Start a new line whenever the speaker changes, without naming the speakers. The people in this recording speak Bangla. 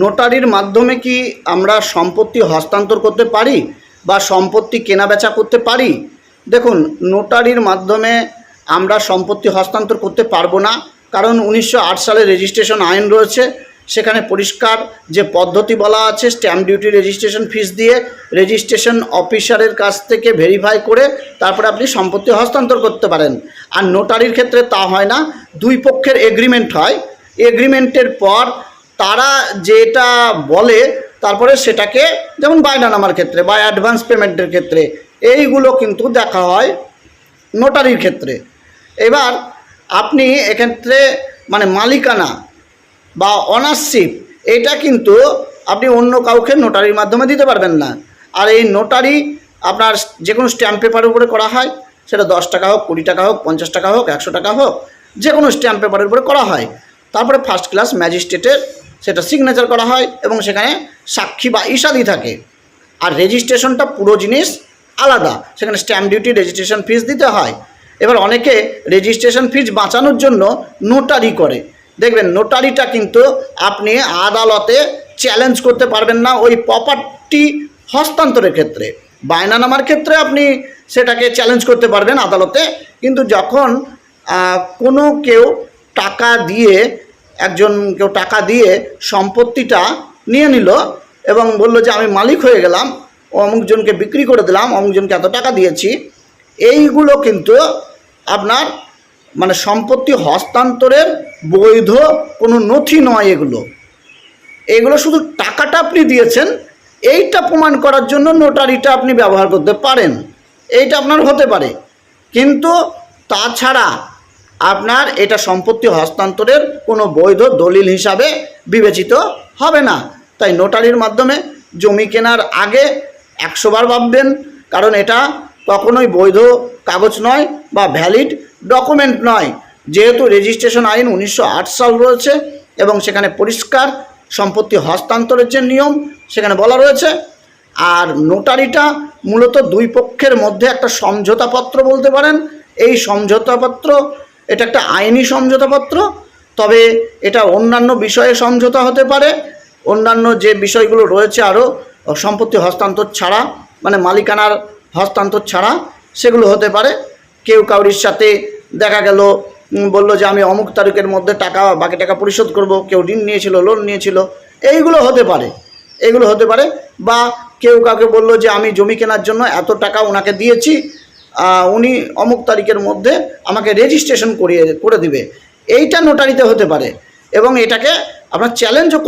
নোটারির মাধ্যমে কি আমরা সম্পত্তি হস্তান্তর করতে পারি বা সম্পত্তি কেনাবেচা করতে পারি? দেখুন, নোটারির মাধ্যমে আমরা সম্পত্তি হস্তান্তর করতে পারব না, কারণ উনিশশো আট সালে রেজিস্ট্রেশন আইন রয়েছে, সেখানে পরিষ্কার যে পদ্ধতি বলা আছে, স্ট্যাম্প ডিউটি রেজিস্ট্রেশন ফিস দিয়ে রেজিস্ট্রেশন অফিসারের কাছ থেকে ভেরিফাই করে তারপরে আপনি সম্পত্তি হস্তান্তর করতে পারেন। আর নোটারির ক্ষেত্রে তা হয় না, দুই পক্ষের এগ্রিমেন্ট হয়। এগ্রিমেন্টের পর তারা যেটা বলে, তারপরে সেটাকে যেমন বায়নানামার ক্ষেত্রে বা অ্যাডভান্স পেমেন্টের ক্ষেত্রে, এইগুলো কিন্তু দেখা হয় নোটারির ক্ষেত্রে। এবার আপনি এক্ষেত্রে মানে মালিকানা বা অনারশিপ এটা কিন্তু আপনি অন্য কাউকে নোটারির মাধ্যমে দিতে পারবেন না। আর এই নোটারি আপনার যে কোনো স্ট্যাম্প পেপারের উপরে করা হয়, সেটা দশ টাকা হোক, কুড়ি টাকা হোক, পঞ্চাশ টাকা হোক, একশো টাকা হোক যে কোনো স্ট্যাম্প পেপারের উপরে করা হয়। তারপরে ফার্স্ট ক্লাস ম্যাজিস্ট্রেটের সেটা সিগনেচার করা হয় এবং সেখানে সাক্ষী বা ইসাদি থাকে। আর রেজিস্ট্রেশনটা পুরো জিনিস আলাদা। সেখানে স্ট্যাম্প ডিউটি রেজিস্ট্রেশন ফিস দিতে হয়। এবার অনেকে রেজিস্ট্রেশন ফিস বাঁচানোর জন্য নোটারি করে। দেখবেন নোটারিটা কিন্তু আপনি আদালতে চ্যালেঞ্জ করতে পারবেন না ওই প্রপার্টি হস্তান্তরের ক্ষেত্রে। বায়না নামার ক্ষেত্রে আপনি সেটাকে চ্যালেঞ্জ করতে পারবেন আদালতে। কিন্তু যখন কোনো কেউ টাকা দিয়ে একজন কেউ টাকা দিয়ে সম্পত্তিটা নিয়ে নিল এবং বলল যে আমি মালিক হয়ে গেলাম অমুকজনকে বিক্রি করে দিলাম অমুকজনকে এত টাকা দিয়েছি। এইগুলো কিন্তু আপনার মানে সম্পত্তি হস্তান্তরের বৈধ কোনো নথি নয় এগুলো। এগুলো শুধু টাকাটা আপনি দিয়েছেন, এইটা প্রমাণ করার জন্য নোটারিটা আপনি ব্যবহার করতে পারেন। এইটা আপনার হতে পারে। কিন্তু তাছাড়া আপনার এটা সম্পত্তি হস্তান্তরের কোনো বৈধ দলিল হিসাবে বিবেচিত হবে না। তাই নোটারির মাধ্যমে জমি কেনার আগে একশোবার ভাববেন, কারণ এটা কখনোই বৈধ কাগজ নয় বা ভ্যালিড ডকুমেন্ট নয়। যেহেতু রেজিস্ট্রেশন আইন উনিশশো আট সাল রয়েছে এবং সেখানে পরিষ্কার সম্পত্তি হস্তান্তরের যে নিয়ম সেখানে বলা রয়েছে। আর নোটারিটা মূলত দুই পক্ষের মধ্যে একটা সমঝোতাপত্র বলতে পারেন। এই সমঝোতাপত্র এটা একটা আইনি সমঝোতাপত্র তবে এটা অন্যান্য বিষয়ে সমঝোতা হতে পারে। অন্যান্য যে বিষয়গুলো রয়েছে আরও সম্পত্তি হস্তান্তর ছাড়া মানে মালিকানার হস্তান্তর ছাড়া সেগুলো হতে পারে। কেউ কাউরির সাথে দেখা গেল বলল যে আমি অমুক তারিখের মধ্যে টাকা, বাকি টাকা পরিশোধ করব, কেউ ঋণ নিয়েছিল, লোন নিয়েছিল, এইগুলো হতে পারে। এগুলো হতে পারে বা কেউ কাউকে বলল যে আমি জমি কেনার জন্য এত টাকা ওনাকে দিয়েছি উনি অমুক তারিখের মধ্যে আমাকে রেজিস্ট্রেশন করিয়ে, করে দিবে। এইটা নোটারিতে হতে পারে। এবং এটাকে আপনার চ্যালেঞ্জও